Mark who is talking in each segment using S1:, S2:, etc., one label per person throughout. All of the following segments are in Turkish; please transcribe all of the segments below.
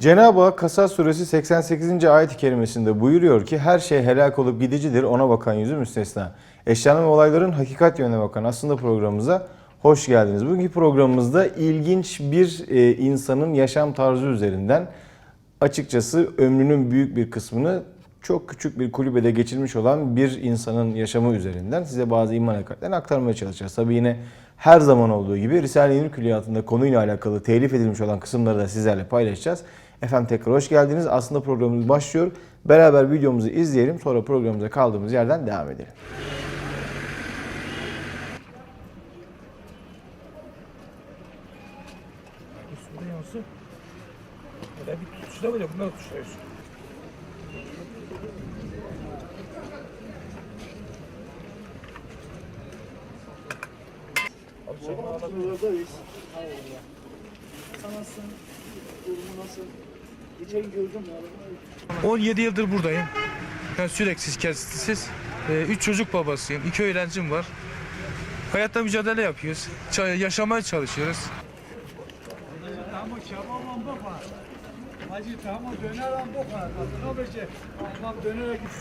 S1: Cenab-ı Hak Kasas suresi 88. ayet-i kerimesinde buyuruyor ki her şey helak olup gidicidir ona bakan yüzü müstesna. Eşyanın ve olayların hakikat yönüne bakan aslında programımıza hoş geldiniz. Bugünkü programımızda ilginç bir e, insanın yaşam tarzı üzerinden açıkçası ömrünün büyük bir kısmını çok küçük bir kulübede geçirmiş olan bir insanın yaşamı üzerinden size bazı iman hakikatlerini aktarmaya çalışacağız. Tabii yine her zaman olduğu gibi Risale-i Nur Külliyatı'nda konuyla alakalı telif edilmiş olan kısımları da sizlerle paylaşacağız. Efendim tekrar hoş geldiniz. Aslında programımız başlıyor. Beraber videomuzu izleyelim. Sonra programımıza kaldığımız yerden devam edelim.
S2: Böyle bir tutuşla böyle bunları tutuşturuyorsun. Abi sen bunu alabilir
S3: Buradayız. Hayır Sanasın durumu nasıl? Geçen gördüm ya.
S2: 17 yıldır buradayım. Ben süreksiz, kesintisiz. 3 çocuk babasıyım. 2 öğrencim var. Hayatta mücadele yapıyoruz. Yaşamaya çalışıyoruz.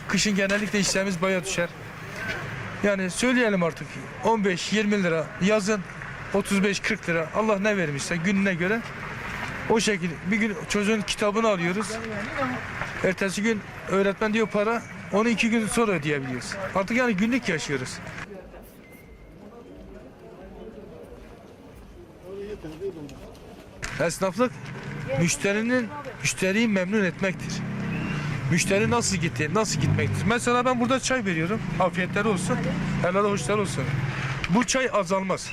S2: Kışın genellikle işlerimiz baya düşer. Yani söyleyelim artık 15-20 lira yazın 35-40 lira Allah ne vermişse gününe göre o şekilde bir gün çocuğun kitabını alıyoruz. Ertesi gün öğretmen diyor para onu iki gün sonra ödeyebiliyoruz. Artık yani günlük yaşıyoruz. Esnaflık müşterinin müşteriyi memnun etmektir. Müşteri nasıl gitti, nasıl gitmektir? Mesela ben burada çay veriyorum. Afiyetler olsun. Helal hoşlar olsun. Bu çay azalmaz.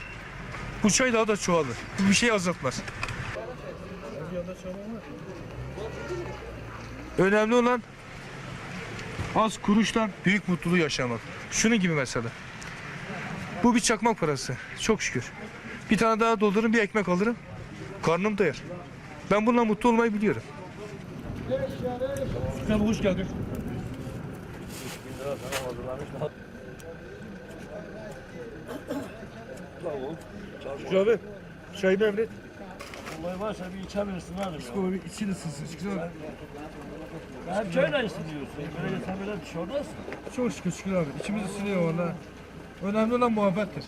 S2: Bu çay daha da çoğalır. Bir şey azaltmaz. Önemli olan az kuruştan büyük mutluluğu yaşamak. Şunun gibi mesela. Bu bir çakmak parası. Çok şükür. Bir tane daha doldururum, bir ekmek alırım. Karnım doyar. Ben bununla mutlu olmayı biliyorum. Sen hoş geldin. Şükrü abi, çayını emret.
S3: Olay varsa bir içebilirsin abi.
S2: Şükrü abi içini ısınsın. Şükrü abi.
S3: Hem çayla ısınıyorsun. Böyle sen böyle bir şey olmaz.
S2: Çok şükür Şükrü abi. İçimiz ısınıyor valla. Önemli olan muhabbettir.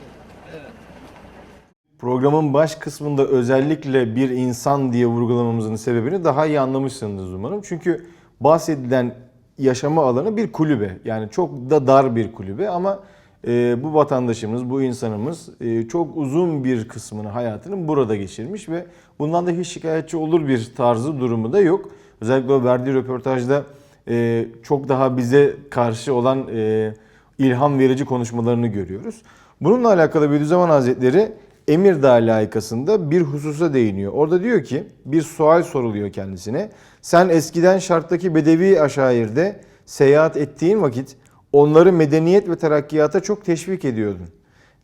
S1: Programın baş kısmında özellikle bir insan diye vurgulamamızın sebebini daha iyi anlamışsınız umarım. Çünkü bahsedilen yaşama alanı bir kulübe. Yani çok da dar bir kulübe ama e, bu vatandaşımız, bu insanımız e, çok uzun bir kısmını hayatının burada geçirmiş ve bundan da hiç şikayetçi olur bir tarzı durumu da yok. Özellikle o verdiği röportajda e, çok daha bize karşı olan e, ilham verici konuşmalarını görüyoruz. Bununla alakalı Bediüzzaman Hazretleri Emirdağ layıkasında bir hususa değiniyor. Orada diyor ki bir sual soruluyor kendisine. Sen eskiden şarttaki Bedevi aşairde seyahat ettiğin vakit onları medeniyet ve terakkiyata çok teşvik ediyordun.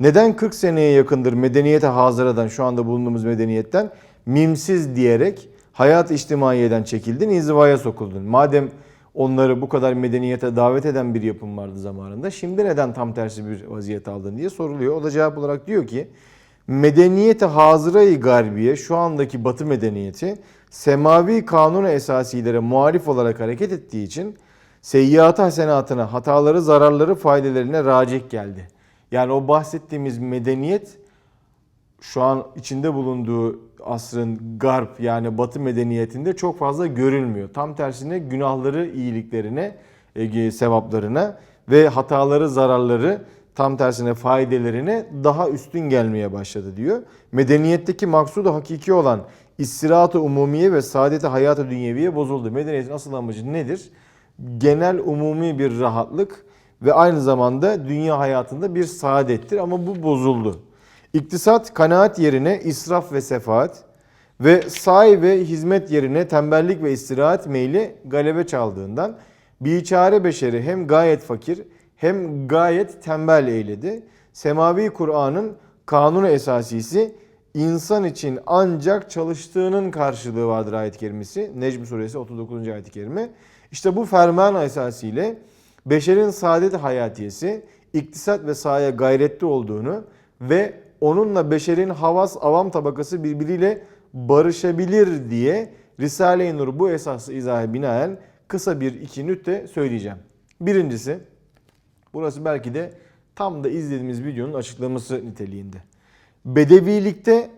S1: Neden 40 seneye yakındır medeniyete hazıradan şu anda bulunduğumuz medeniyetten mimsiz diyerek hayat içtimaiyeden çekildin, inzivaya sokuldun. Madem onları bu kadar medeniyete davet eden bir yapım vardı zamanında. Şimdi neden tam tersi bir vaziyet aldın diye soruluyor. O da cevap olarak diyor ki medeniyete hazırayı garbiye şu andaki batı medeniyeti semavi kanunu esasilere muhalif olarak hareket ettiği için seyyiatı hasenatına, hataları, zararları, faydelerine racih geldi. Yani o bahsettiğimiz medeniyet şu an içinde bulunduğu asrın garp yani batı medeniyetinde çok fazla görülmüyor. Tam tersine günahları iyiliklerine, e, sevaplarına ve hataları, zararları tam tersine faydelerine daha üstün gelmeye başladı diyor. Medeniyetteki maksudu hakiki olan istirahat-ı umumiye ve saadet-i hayat-ı dünyeviye bozuldu. Medeniyetin asıl amacı nedir? Genel umumi bir rahatlık ve aynı zamanda dünya hayatında bir saadettir ama bu bozuldu. İktisat kanaat yerine israf ve sefaat ve say ve hizmet yerine tembellik ve istirahat meyli galebe çaldığından biçare beşeri hem gayet fakir hem gayet tembel eyledi. Semavi Kur'an'ın kanunu esasisi insan için ancak çalıştığının karşılığı vardır ayet-i kerimesi. Necm suresi 39. ayet-i kerime. İşte bu ferman esasiyle beşerin saadet hayatiyesi iktisat ve sahaya gayretli olduğunu ve onunla beşerin havas avam tabakası birbiriyle barışabilir diye Risale-i Nur bu esası izahı binaen kısa bir iki nütte söyleyeceğim. Birincisi, burası belki de tam da izlediğimiz videonun açıklaması niteliğinde. Bedevilikte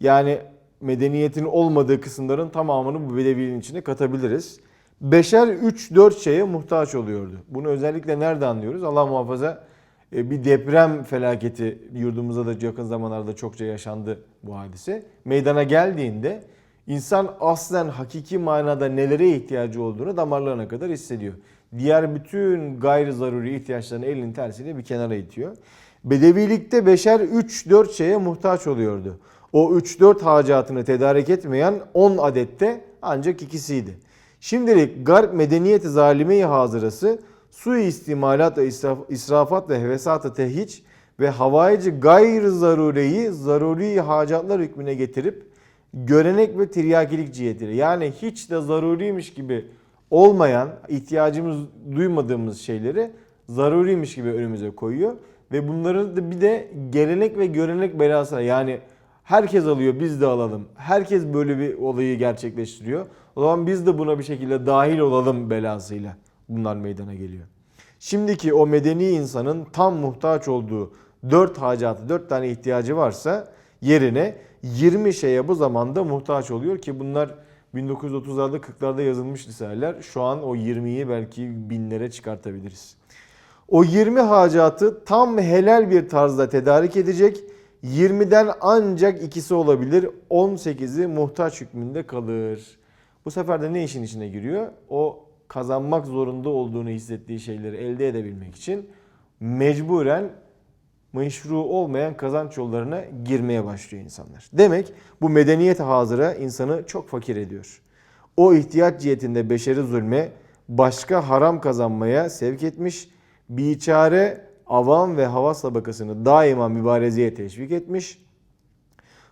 S1: yani medeniyetin olmadığı kısımların tamamını bu bedeviliğin içine katabiliriz. Beşer 3-4 şeye muhtaç oluyordu. Bunu özellikle nerede anlıyoruz? Allah muhafaza e, bir deprem felaketi yurdumuzda da yakın zamanlarda çokça yaşandı bu hadise. Meydana geldiğinde insan aslen hakiki manada nelere ihtiyacı olduğunu damarlarına kadar hissediyor. Diğer bütün gayri zaruri ihtiyaçlarını elinin tersiyle bir kenara itiyor. Bedevilikte beşer 3-4 şeye muhtaç oluyordu. O 3-4 hacatını tedarik etmeyen 10 adette ancak ikisiydi. Şimdilik garp medeniyeti zalime-i hazırası suistimalat ve israf, israfat ve hevesat-ı tehhiç ve havaici gayr zarureyi zaruri hacatlar hükmüne getirip görenek ve tiryakilik cihetiyle yani hiç de zaruriymiş gibi olmayan, ihtiyacımız duymadığımız şeyleri zaruriymiş gibi önümüze koyuyor. Ve bunları da bir de gelenek ve görenek belasına yani herkes alıyor biz de alalım. Herkes böyle bir olayı gerçekleştiriyor. O zaman biz de buna bir şekilde dahil olalım belasıyla bunlar meydana geliyor. Şimdiki o medeni insanın tam muhtaç olduğu 4 hacatı, 4 tane ihtiyacı varsa yerine 20 şeye bu zamanda muhtaç oluyor ki bunlar 1930'larda 40'larda yazılmış risaleler. Şu an o 20'yi belki binlere çıkartabiliriz. O 20 hacatı tam helal bir tarzda tedarik edecek. 20'den ancak ikisi olabilir. 18'i muhtaç hükmünde kalır. Bu sefer de ne işin içine giriyor? O kazanmak zorunda olduğunu hissettiği şeyleri elde edebilmek için mecburen meşru olmayan kazanç yollarına girmeye başlıyor insanlar. Demek bu medeniyet hazıra insanı çok fakir ediyor. O ihtiyaç cihetinde beşeri zulme, başka haram kazanmaya sevk etmiş, biçare avam ve havas tabakasını daima mübarezeye teşvik etmiş.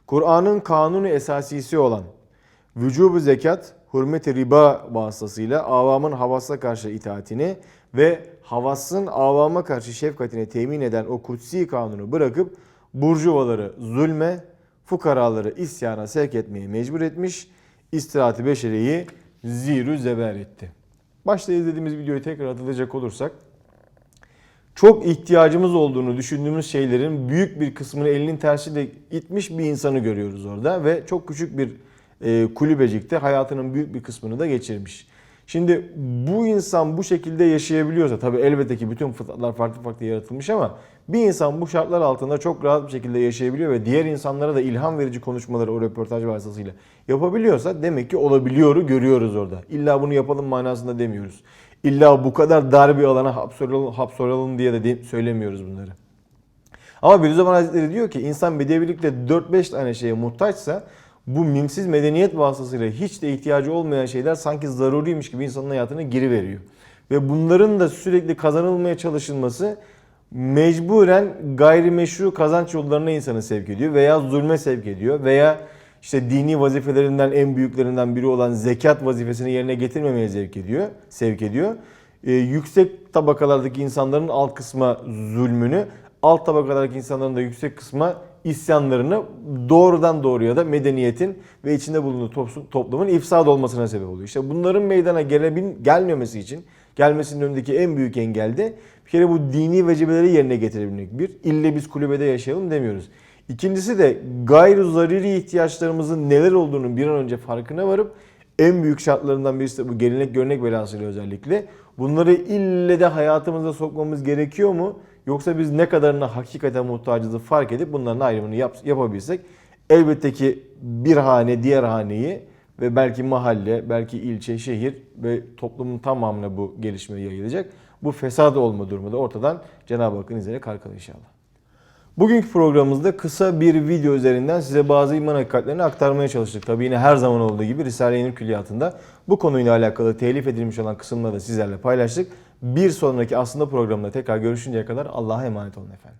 S1: Kur'an'ın kanunu esasisi olan vücubu zekat, hürmet-i riba vasıtasıyla avamın havasa karşı itaatini ve havasın avama karşı şefkatini temin eden o kutsi kanunu bırakıp burjuvaları zulme, fukaraları isyana sevk etmeye mecbur etmiş, istirahat-ı beşeriyi zirü zeber etti. Başta izlediğimiz videoyu tekrar hatırlayacak olursak, çok ihtiyacımız olduğunu düşündüğümüz şeylerin büyük bir kısmını elinin tersiyle itmiş bir insanı görüyoruz orada ve çok küçük bir e, kulübecikte hayatının büyük bir kısmını da geçirmiş. Şimdi bu insan bu şekilde yaşayabiliyorsa tabi elbette ki bütün fıtratlar farklı farklı yaratılmış ama bir insan bu şartlar altında çok rahat bir şekilde yaşayabiliyor ve diğer insanlara da ilham verici konuşmaları o röportaj vasıtasıyla yapabiliyorsa demek ki olabiliyoru görüyoruz orada. İlla bunu yapalım manasında demiyoruz. İlla bu kadar dar bir alana hapsolalım, hapsolalım diye de de- söylemiyoruz bunları. Ama Bediüzzaman Hazretleri diyor ki insan bedevilikle 4-5 tane şeye muhtaçsa bu mimsiz medeniyet vasıtasıyla hiç de ihtiyacı olmayan şeyler sanki zaruriymiş gibi insanın hayatına giriveriyor. Ve bunların da sürekli kazanılmaya çalışılması mecburen gayrimeşru kazanç yollarına insanı sevk ediyor veya zulme sevk ediyor veya işte dini vazifelerinden en büyüklerinden biri olan zekat vazifesini yerine getirmemeye sevk ediyor, sevk ediyor. Ee, yüksek tabakalardaki insanların alt kısma zulmünü, alt tabakalardaki insanların da yüksek kısma isyanlarını doğrudan doğruya da medeniyetin ve içinde bulunduğu toplum- toplumun ifsad olmasına sebep oluyor. İşte bunların meydana gelebin, gelmemesi için gelmesinin önündeki en büyük engel de bir kere bu dini vecibeleri yerine getirebilmek. Bir, ille biz kulübede yaşayalım demiyoruz. İkincisi de gayri zaruri ihtiyaçlarımızın neler olduğunu bir an önce farkına varıp en büyük şartlarından birisi de bu gelenek görnek belasıyla özellikle. Bunları ille de hayatımıza sokmamız gerekiyor mu? Yoksa biz ne kadarına hakikaten muhtacızı fark edip bunların ayrımını yap, yapabilsek elbette ki bir hane diğer haneyi ve belki mahalle, belki ilçe, şehir ve toplumun tamamına bu gelişme yayılacak. Bu fesat olma durumu da ortadan Cenab-ı Hakk'ın izniyle kalkar inşallah. Bugünkü programımızda kısa bir video üzerinden size bazı iman hakikatlerini aktarmaya çalıştık. Tabii yine her zaman olduğu gibi Risale-i Nur Külliyatı'nda bu konuyla alakalı telif edilmiş olan kısımları da sizlerle paylaştık. Bir sonraki aslında programda tekrar görüşünceye kadar Allah'a emanet olun efendim.